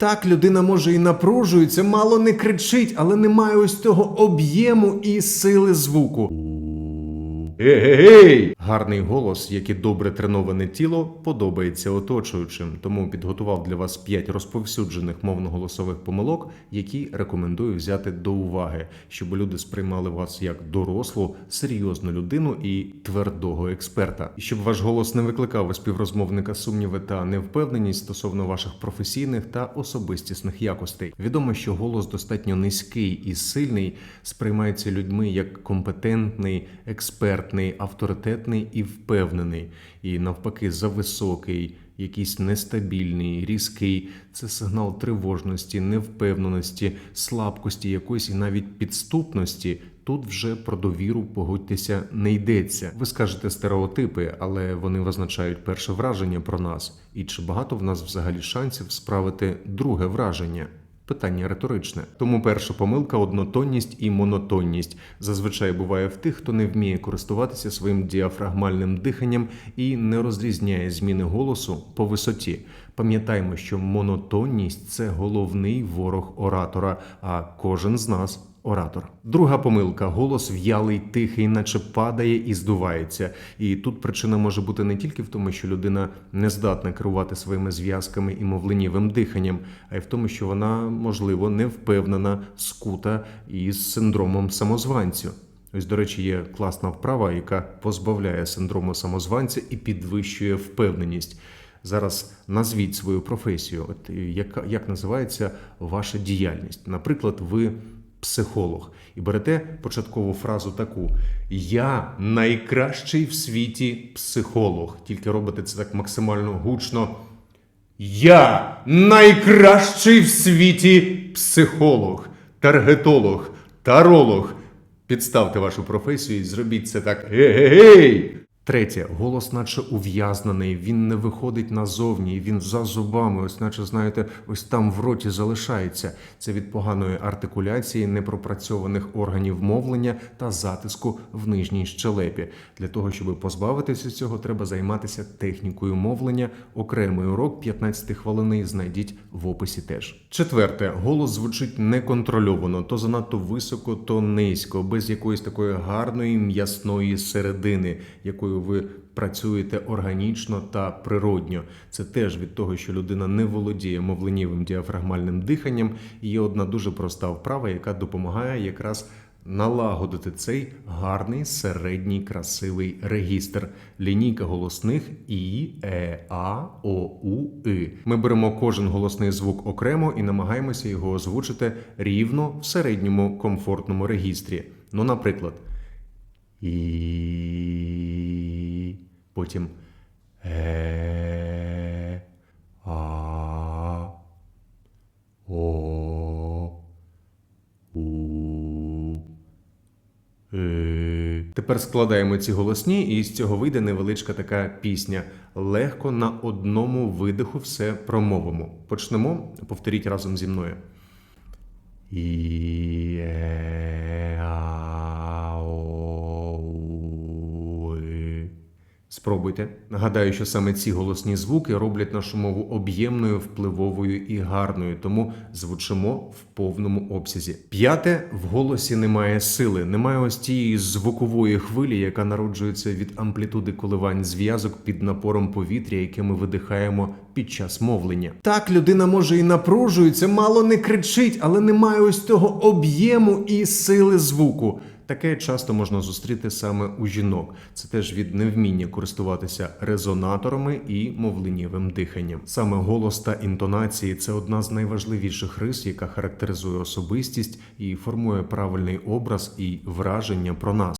Так, людина може і напружується, мало не кричить, але немає ось того об'єму і сили звуку. Ей! Гарний голос, як і добре треноване тіло, подобається оточуючим. Тому підготував для вас 5 розповсюджених мовно-голосових помилок, які рекомендую взяти до уваги, щоб люди сприймали вас як дорослу, серйозну людину і твердого експерта. І щоб ваш голос не викликав у співрозмовника сумніви та невпевненість стосовно ваших професійних та особистісних якостей. Відомо, що голос достатньо низький і сильний сприймається людьми як компетентний, експертний, авторитетний і впевнений, і навпаки, зависокий. Якийсь нестабільний, різкий це сигнал тривожності, невпевненості, слабкості якоїсь і навіть підступності. Тут вже про довіру погодьтеся не йдеться. Ви скажете стереотипи, але вони визначають перше враження про нас. І чи багато в нас взагалі шансів справити друге враження? Питання риторичне. Тому перша помилка однотонність і монотонність зазвичай буває в тих, хто не вміє користуватися своїм діафрагмальним диханням і не розрізняє зміни голосу по висоті. Пам'ятаймо, що монотонність це головний ворог оратора, а кожен з нас оратор. Друга помилка: голос в'ялий, тихий, наче падає і здувається. І тут причина може бути не тільки в тому, що людина не здатна керувати своїми зв'язками і мовленнєвим диханням, а й в тому, що вона, можливо, не впевнена, скута із синдромом самозванцю. Ось, до речі, є класна вправа, яка позбавляє синдрому самозванця і підвищує впевненість. Зараз назвіть свою професію. От яка як називається ваша діяльність? Наприклад, ви психолог, і берете початкову фразу таку: Я найкращий в світі психолог. Тільки робите це так максимально гучно. Я найкращий в світі психолог, таргетолог, таролог. Підставте вашу професію і зробіть це так. Гей-гей-гей! Третє, голос, наче ув'язнений, він не виходить назовні, він за зубами, ось наче знаєте, ось там в роті залишається. Це від поганої артикуляції, непропрацьованих органів мовлення та затиску в нижній щелепі. Для того, щоб позбавитися цього, треба займатися технікою мовлення. Окремий урок 15 хвилини знайдіть в описі теж. Четверте, голос звучить неконтрольовано, то занадто високо, то низько, без якоїсь такої гарної м'ясної середини, якою ви працюєте органічно та природньо. Це теж від того, що людина не володіє мовленнєвим діафрагмальним диханням. І є одна дуже проста вправа, яка допомагає якраз налагодити цей гарний середній красивий регістр. Лінійка голосних І, Е, А, О, У, И. Ми беремо кожен голосний звук окремо і намагаємося його озвучити рівно в середньому комфортному регістрі. Ну, наприклад, І. Потім Е. А. О. У. Е. Тепер складаємо ці голосні, і з цього вийде невеличка така пісня. Легко на одному видиху все промовимо. Почнемо. Повторіть разом зі мною. І. Спробуйте. Нагадаю, що саме ці голосні звуки роблять нашу мову об'ємною, впливовою і гарною, тому звучимо в повному обсязі. П'яте в голосі немає сили, немає ось тієї звукової хвилі, яка народжується від амплітуди коливань зв'язок під напором повітря, яке ми видихаємо під час мовлення. Так, людина може і напружується, мало не кричить, але немає ось того об'єму і сили звуку. Таке часто можна зустріти саме у жінок. Це теж від невміння користуватися резонаторами і мовленнєвим диханням. Саме голос та інтонації це одна з найважливіших рис, яка характеризує особистість і формує правильний образ і враження про нас.